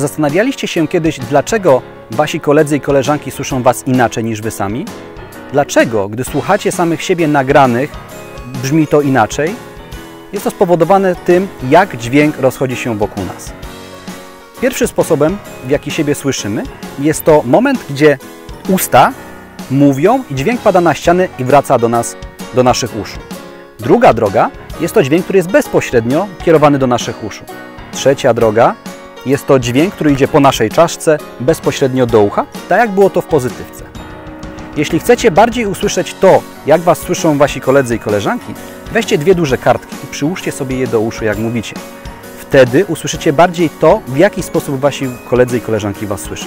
zastanawialiście się kiedyś, dlaczego wasi koledzy i koleżanki słyszą was inaczej niż wy sami? Dlaczego, gdy słuchacie samych siebie nagranych, brzmi to inaczej? Jest to spowodowane tym, jak dźwięk rozchodzi się wokół nas. Pierwszym sposobem, w jaki siebie słyszymy, jest to moment, gdzie usta mówią i dźwięk pada na ściany i wraca do nas, do naszych uszu. Druga droga jest to dźwięk, który jest bezpośrednio kierowany do naszych uszu. Trzecia droga jest to dźwięk, który idzie po naszej czaszce bezpośrednio do ucha, tak jak było to w pozytywce. Jeśli chcecie bardziej usłyszeć to, jak Was słyszą Wasi koledzy i koleżanki, weźcie dwie duże kartki i przyłóżcie sobie je do uszu, jak mówicie. Wtedy usłyszycie bardziej to, w jaki sposób Wasi koledzy i koleżanki Was słyszą.